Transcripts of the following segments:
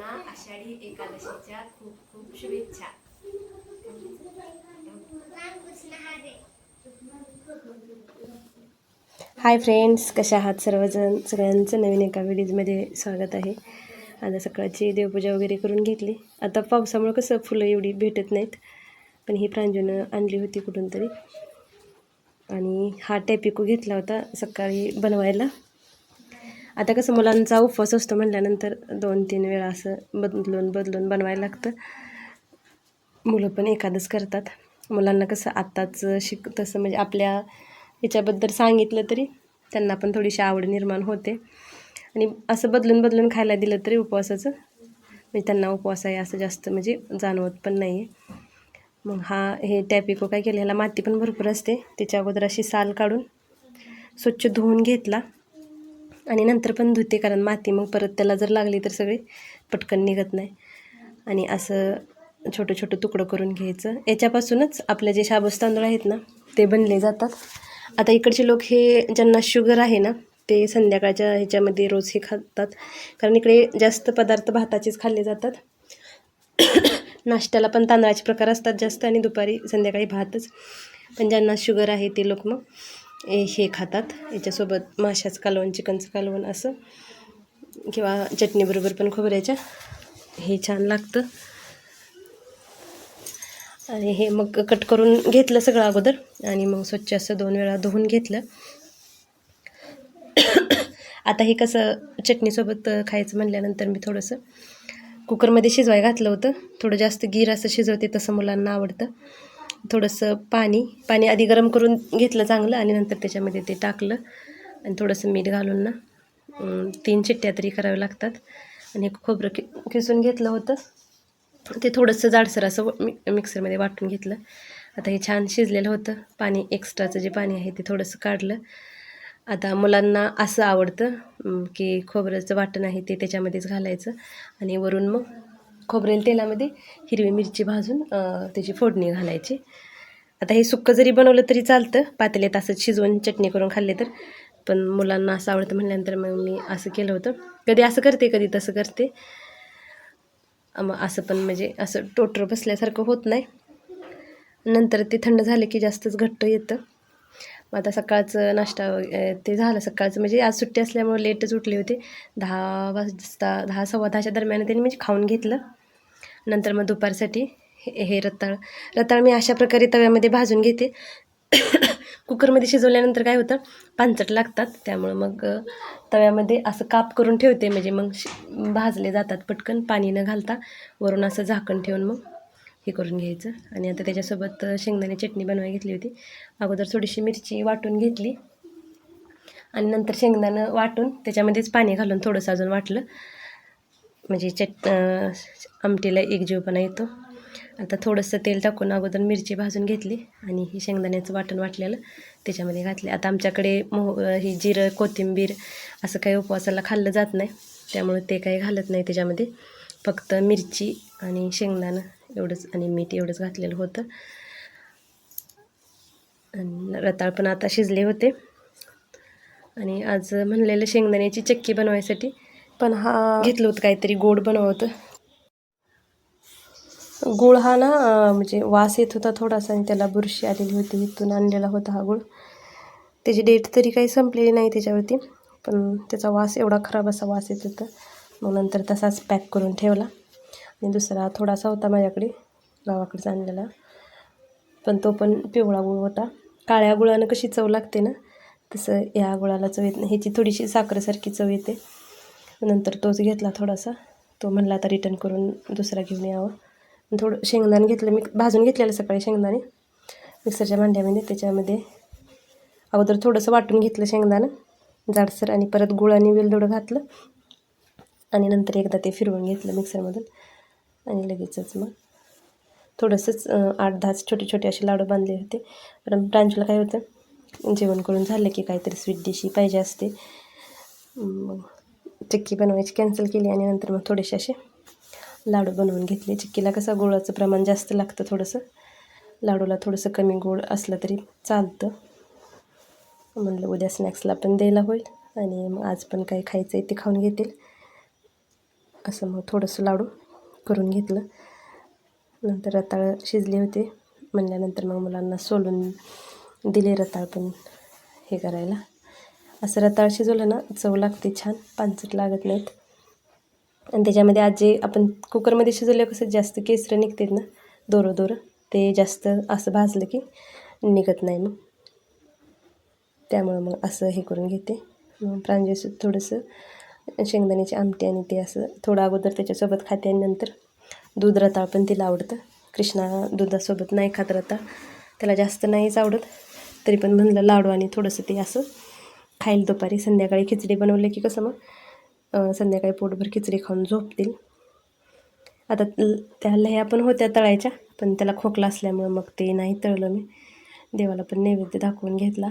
सर्वांना आषाढी एकादशीच्या खूप खूप शुभेच्छा. हाय फ्रेंड्स कशा आहात सर्वजण? सगळ्यांचं नवीन एका व्हिडिओजमध्ये स्वागत आहे. आता सकाळची देवपूजा वगैरे करून घेतली. आता पावसामुळं कसं फुलं एवढी भेटत नाहीत पण ही प्रांजूनं आणली होती कुठून तरी. आणि हा टॅपिको घेतला होता सकाळी बनवायला. आता कसं मुलांचा उपवास असतो म्हटल्यानंतर दोन तीन वेळा असं बदलून बदलून बनवायला लागतं. मुलं पण एखादंच करतात. मुलांना कसं आत्ताच शिक तसं म्हणजे आपल्या याच्याबद्दल सांगितलं तरी त्यांना पण थोडीशी आवड निर्माण होते. आणि असं बदलून बदलून खायला दिलं तरी उपवासाचं म्हणजे त्यांना उपवास आहे असं जास्त म्हणजे जाणवत पण नाही आहे मग हा हे टॅपिको काय केलं ह्याला माती पण भरपूर असते. त्याच्या अगोदर अशी साल काढून स्वच्छ धुवून घेतला. आणि नंतर पण धुते कारण माती मग परत त्याला जर लागली तर सगळी पटकन निघत नाही. आणि असं छोटं छोटं तुकडं करून घ्यायचं. याच्यापासूनच आपले जे शाबूस तांदूळ आहेत ना ते बनले जातात. आता इकडचे लोक हे ज्यांना शुगर आहे ना ते संध्याकाळच्या ह्याच्यामध्ये रोज हे खातात. कारण इकडे जास्त पदार्थ भाताचेच खाल्ले जातात. नाश्त्याला पण तांदळाचे प्रकार असतात जास्त आणि दुपारी संध्याकाळी भातच. पण ज्यांना शुगर आहे ते लोक मग हे हे खातात. याच्यासोबत माशाचं कालवण चिकनचं कालवण असं. किंवा चटणीबरोबर पण खोबऱ्याच्या हे छान लागतं. आणि हे मग कट करून घेतलं सगळं अगोदर. आणि मग स्वच्छ असं दोन वेळा धुवून घेतलं. आता हे कसं चटणीसोबत खायचं म्हणल्यानंतर मी थोडंसं कुकरमध्ये शिजवाय घातलं होतं. थोडं जास्त गीर असं शिजवते तसं मुलांना आवडतं. थोडंसं पाणी पाणी आधी गरम करून घेतलं चांगलं आणि नंतर त्याच्यामध्ये ते टाकलं. आणि थोडंसं मीठ घालून ना तीन चिट्ट्या तरी कराव्या लागतात. आणि एक खोबरं कि किसून घेतलं होतं. ते थोडंसं जाडसर असं मि मिक्सरमध्ये वाटून घेतलं. आता हे छान शिजलेलं होतं. पाणी एक्स्ट्राचं जे पाणी आहे ते थोडंसं काढलं. आता मुलांना असं आवडतं की खोबऱ्याचं वाटण आहे ते त्याच्यामध्येच घालायचं. आणि वरून मग खोबरेल तेलामध्ये हिरवी मिरची भाजून त्याची फोडणी घालायची. आता हे सुक्कं जरी बनवलं तरी चालतं. पातेल्यात असं शिजवून चटणी करून खाल्ले तर. पण मुलांना असं आवडतं म्हणल्यानंतर मग मी असं केलं होतं. कधी असं करते कधी तसं करते. मग असं पण म्हणजे असं टोटर बसल्यासारखं होत नाही. नंतर ते थंड झालं की जास्तच घट्ट येतं. मग आता सकाळचं नाश्ता ते झालं सकाळचं. म्हणजे आज सुट्टी असल्यामुळे लेटच उठले होते. दहा वाजता दहा सव्वा दहाच्या दरम्यान त्यांनी म्हणजे खाऊन घेतलं. नंतर मग दुपारसाठी हे हे रताळ. रताळ मी अशा प्रकारे तव्यामध्ये भाजून घेते. कुकरमध्ये शिजवल्यानंतर काय होतं पांचट लागतात. त्यामुळं मग तव्यामध्ये असं काप करून ठेवते. म्हणजे मग भाजले जातात पटकन पाणी न घालता. वरून असं झाकण ठेवून मग हे करून घ्यायचं. आणि आता त्याच्यासोबत शेंगदाणे चटणी बनवायला घेतली होती. अगोदर थोडीशी मिरची वाटून घेतली. आणि नंतर शेंगदाणं वाटून त्याच्यामध्येच पाणी घालून थोडंसं अजून वाटलं. म्हणजे चट आमटीला एकजीवपणा येतो. आता थोडंसं तेल टाकून अगोदर मिरची भाजून घेतली आणि ही शेंगदाण्याचं वाटण वाटलेलं त्याच्यामध्ये घातले. आता आमच्याकडे मोह ही जिरं कोथिंबीर असं काही उपवासाला खाल्लं जात नाही. त्यामुळे ते काही घालत नाही त्याच्यामध्ये. फक्त मिरची आणि शेंगदाणं एवढंच आणि मीठ एवढंच घातलेलं होतं. आणि रताळ पण आता शिजले होते. आणि आज म्हणलेलं शेंगदाण्याची चक्की बनवायसाठी पण हा घेतलं होतं काहीतरी गोड बनवतं गुळ हा ना म्हणजे वास येत होता थोडासा आणि त्याला बुरशी आलेली होती इथून आणलेला होता हा गुळ. त्याची डेट तरी काही संपलेली नाही त्याच्यावरती पण त्याचा वास एवढा खराब असा वास येत होता. मग नंतर तसाच पॅक करून ठेवला. आणि दुसरा थोडासा होता माझ्याकडे गावाकडचा आणलेला. पण तो पण पिवळा गुळ होता. काळ्या गुळानं कशी चव लागते ना तसं या गुळाला चव येत नाही. ह्याची थोडीशी साखरेसारखी चव येते. नंतर तोच घेतला थोडासा. तो म्हणला आता रिटर्न करून दुसरा घेऊन यावं. थोडं शेंगदाणे घेतलं. मी भाजून घेतलेलं सकाळी शेंगदाणे. मिक्सरच्या भांड्यामध्ये त्याच्यामध्ये अगोदर थोडंसं वाटून घेतलं शेंगदाणं जाडसर आणि परत गुळ आणि वेलदोडं घातलं. आणि नंतर एकदा ते फिरवून घेतलं मिक्सरमधून. आणि लगेचच मग थोडंसंच आठ दहाच छोटे छोटे असे लाडू बांधले होते. पण ब्रांचला काय होतं जेवण करून झालं की काहीतरी स्वीट डिश ही पाहिजे असते. मग चिक्की बनवायची कॅन्सल केली आणि नंतर मग थोडेसे असे लाडू बनवून घेतले. चिक्कीला कसं गुळाचं प्रमाण जास्त लागतं थोडंसं. लाडूला थोडंसं कमी गोड असलं तरी चालतं. म्हणलं उद्या स्नॅक्सला पण द्यायला होईल आणि मग आज पण काही खायचं आहे ते खाऊन घेतील. असं मग थोडंसं लाडू करून घेतलं. नंतर रताळ शिजले होते. म्हणल्यानंतर मग मुलांना सोलून दिले रताळ पण हे करायला. असं रताळ शिजवलं ना चव लागते छान. पानसट लागत नाहीत. आणि त्याच्यामध्ये आज जे आपण कुकरमध्ये शिजवलं कसं जास्त केसरं निघतात ना दोरं दोरं ते जास्त असं भाजलं की निघत नाही मग. त्यामुळं मग असं हे करून घेते. मग थोडंसं शेंगदाण्याची आमटी आणि ते असं थोडं अगोदर त्याच्यासोबत खाते आणि नंतर दूध रताळ पण तिला आवडतं. कृष्णा दुधासोबत नाही खात रताळ. त्याला जास्त नाहीच आवडत. तरी पण म्हणलं लाडू आणि थोडंसं ते असं खाईल दुपारी. संध्याकाळी खिचडी बनवले की कसं मग? संध्याकाळी पोटभर खिचडी खाऊन झोपतील. आता त्या लह्या पण होत्या तळायच्या पण त्याला खोकला असल्यामुळं मग ते नाही तळलं मी. देवाला पण नैवेद्य दाखवून घेतला.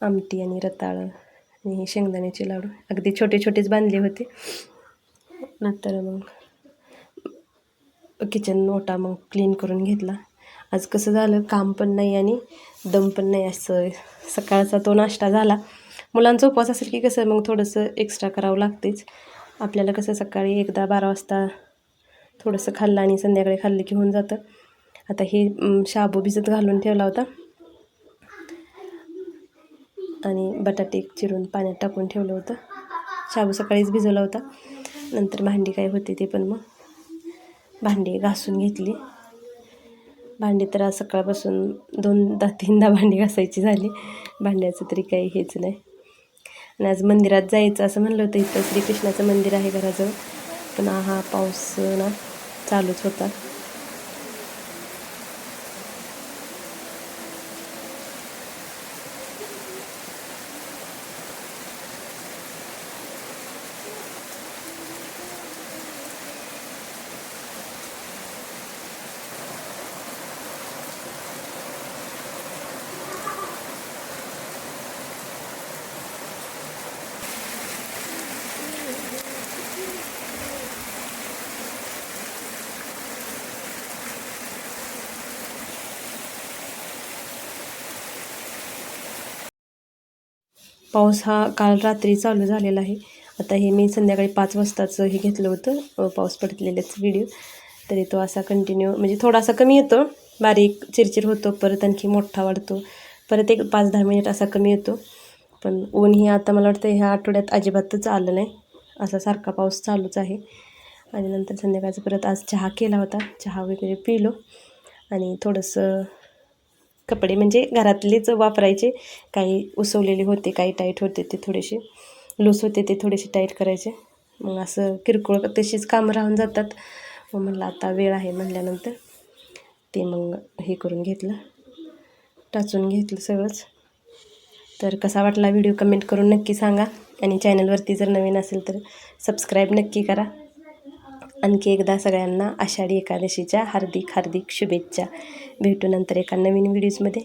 आमटी आणि रताळ आणि शेंगदाण्याचे लाडू. अगदी छोटे छोटेच बांधले होते. नंतर मग किचन ओटा मग क्लीन करून घेतला. आज कसं झालं? काम पण नाही आणि दम पण नाही असं. सकाळचा तो नाश्ता झाला. मुलांचा उपवास असेल की कसं मग थोडंसं एक्स्ट्रा करावं लागतेच. आपल्याला कसं सकाळी एकदा बारा वाजता थोडंसं खाल्लं आणि संध्याकाळी खाल्लं की होऊन जातं. आता हे शाबू भिजत घालून ठेवला होता. आणि बटाटे चिरून पाण्यात टाकून ठेवलं होतं. शाबू सकाळीच भिजवला होता. नंतर भांडी काय होते ते पण मग भांडी घासून घेतली. भांडी तर आज सकाळपासून दोनदा तीनदा भांडी घासायची झाली. भांड्याचं तरी काही हेच नाही. आणि आज मंदिरात जायचं असं म्हणलं होतं इथं श्रीकृष्णाचं मंदिर आहे घराजवळ. पण हा पाऊस ना चालूच होता. पाऊस हा काल रात्री चालू झालेला आहे. आता हे मी संध्याकाळी पाच वाजताचं हे घेतलं होतं पाऊस पडलेलाच व्हिडिओ तरी तो असा कंटिन्यू म्हणजे थोडासा कमी येतो. बारीक चिरचिर होतो परत आणखी मोठा वाढतो. परत एक पाच दहा मिनिट असा कमी येतो. पण ऊन ही आता मला वाटतं ह्या आठवड्यात अजिबातच आलं नाही. असा सारखा पाऊस चालूच आहे. आणि नंतर संध्याकाळचं परत आज चहा केला होता. चहा वगैरे पिलो. आणि थोडंसं कपडे म्हणजे घरातलेच वापरायचे. काही उसवलेले होते काही टाईट होते ते थोडेसे. लूज होते ते थोडेसे टाईट करायचे. मग असं किरकोळ तशीच कामं राहून जातात. मग म्हणलं आता वेळ आहे म्हणल्यानंतर ते मग हे करून घेतलं. टाचून घेतलं सगळंच. तर कसा वाटला व्हिडिओ कमेंट करून नक्की सांगा. आणि चॅनलवरती जर नवीन असेल तर सबस्क्राईब नक्की करा. आणखी एकदा सगळ्यांना आषाढी एकादशीच्या हार्दिक हार्दिक शुभेच्छा. भेटू नंतर एका नवीन व्हिडिओजमध्ये